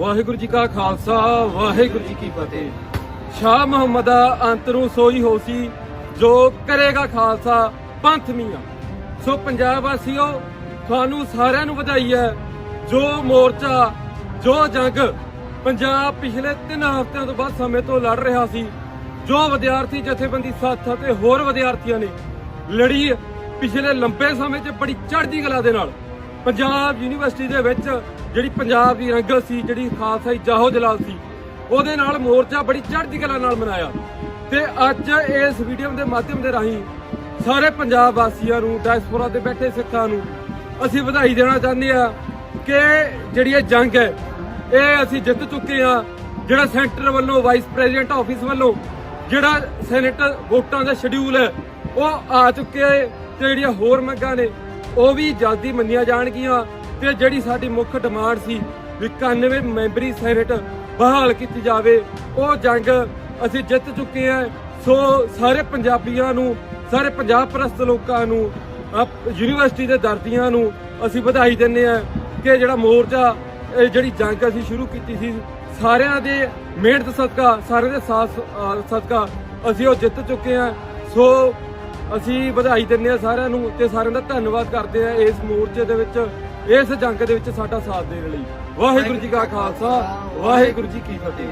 ਵਾਹਿਗੁਰੂ ਜੀ ਕਾ ਖਾਲਸਾ, ਵਾਹਿਗੁਰੂ ਜੀ ਕੀ ਫਤਿਹ। ਸ਼ਾਹ ਮੁਹੰਮਦ ਦਾ ਸੋਈ ਹੋਸੀ ਜੋ ਕਰੇਗਾ ਖਾਲਸਾ ਪੰਥ ਮੀਆਂ। ਸੋ ਪੰਜਾਬ ਵਾਸੀਓ, ਤੁਹਾਨੂੰ ਸਾਰਿਆਂ ਨੂੰ ਵਧਾਈ ਹੈ। ਜੋ ਮੋਰਚਾ, ਜੋ ਜੰਗ, ਪੰਜਾਬ ਪਿਛਲੇ 3 ਹਫ਼ਤਿਆਂ ਤੋਂ ਬਾਅਦ ਸਮੇਂ ਤੋਂ ਲੜ ਰਿਹਾ ਸੀ, ਜੋ ਵਿਦਿਆਰਥੀ ਜਥੇਬੰਦੀ ਸਾਥ ਅਤੇ ਹੋਰ ਵਿਦਿਆਰਥੀਆਂ ਨੇ ਲੜੀ, ਪਿਛਲੇ ਲੰਬੇ ਸਮੇਂ 'ਚ ਬੜੀ ਚੜ੍ਹਦੀ ਕਲਾ ਦੇ ਨਾਲ। ਪੰਜਾਬ ਯੂਨੀਵਰਸਿਟੀ ਦੇ ਵਿੱਚ ਜਿਹੜੀ ਪੰਜਾਬ ਦੀ ਰੰਗਤ ਸੀ, ਜਿਹੜੀ ਖਾਲਸਾ ਜਾਹੋ ਜਲਾਲ ਸੀ, ਉਹਦੇ ਨਾਲ ਮੋਰਚਾ ਬੜੀ ਚੜ੍ਹਦੀ ਕਲਾ ਨਾਲ ਮਨਾਇਆ। ਤੇ ਅੱਜ ਇਸ ਵੀਡੀਓ ਦੇ ਮਾਧਿਅਮ ਦੇ ਰਾਹੀਂ ਸਾਰੇ ਪੰਜਾਬ ਵਾਸੀਆਂ ਨੂੰ ਡਾਇਸਪੋਰਾ ਦੇ ਬੈਠੇ ਸਿੱਖਾਂ ਨੂੰ ਅਸੀਂ ਵਧਾਈ ਦੇਣਾ ਚਾਹੁੰਦੇ ਆ ਕਿ ਜਿਹੜੀ ਇਹ ਜੰਗ ਹੈ, ਇਹ ਅਸੀਂ ਜਿੱਤ ਚੁੱਕੇ ਆ ਜਿਹੜਾ ਸੈਂਟਰ ਵੱਲੋਂ ਵਾਈਸ ਪ੍ਰੈਜ਼ੀਡੈਂਟ ਆਫਿਸ ਵੱਲੋਂ, ਜਿਹੜਾ ਸੈਨੇਟ ਵੋਟਾਂ ਦਾ ਸ਼ਡਿਊਲ ਹੈ, ਉਹ ਆ ਚੁੱਕੇ ਤੇ ਜਿਹੜੀਆਂ ਹੋਰ ਮੰਗਾਂ ਨੇ ਉਹ ਵੀ ਜਲਦੀ ਮੰਨੀਆਂ ਜਾਣਗੀਆਂ ਤੇ ਜਿਹੜੀ ਸਾਡੀ ਮੁੱਖ ਡਿਮਾਂਡ ਸੀ ਵੀ 91 ਮੈਂਬਰੀ ਸੈਨੇਟ ਬਹਾਲ ਕੀਤੀ ਜਾਵੇ, ਉਹ ਜੰਗ ਅਸੀਂ ਜਿੱਤ ਚੁੱਕੇ ਹਾਂ। ਸੋ ਸਾਰੇ ਪੰਜਾਬੀਆਂ ਨੂੰ, ਸਾਰੇ ਪੰਜਾਬ ਪ੍ਰਸਤ ਲੋਕਾਂ ਨੂੰ ਯੂਨੀਵਰਸਿਟੀ ਦੇ ਦਰਦੀਆਂ ਨੂੰ ਅਸੀਂ ਵਧਾਈ ਦਿੰਦੇ ਹਾਂ ਕਿ ਜਿਹੜਾ ਮੋਰਚਾ, ਇਹ ਜਿਹੜੀ ਜੰਗ ਅਸੀਂ ਸ਼ੁਰੂ ਕੀਤੀ ਸੀ, ਸਾਰਿਆਂ ਦੇ ਮਿਹਨਤ ਸਦਕਾ, ਸਾਰਿਆਂ ਦੇ ਸਾਥ ਸਦਕਾ ਅਸੀਂ ਉਹ ਜਿੱਤ ਚੁੱਕੇ ਹਾਂ। ਸੋ ਅਸੀਂ ਵਧਾਈ ਦਿੰਦੇ ਹਾਂ ਸਾਰਿਆਂ ਨੂੰ ਤੇ ਸਾਰਿਆਂ ਦਾ ਧੰਨਵਾਦ ਕਰਦੇ ਹਾਂ ਇਸ ਮੋਰਚੇ ਦੇ ਵਿੱਚ, ਇਸ ਜੰਗ ਦੇ ਵਿੱਚ ਸਾਡਾ ਸਾਥ ਦੇਣ ਲਈ। ਵਾਹਿਗੁਰੂ ਜੀ ਕਾ ਖਾਲਸਾ, ਵਾਹਿਗੁਰੂ ਜੀ ਕੀ ਫਤਿਹ।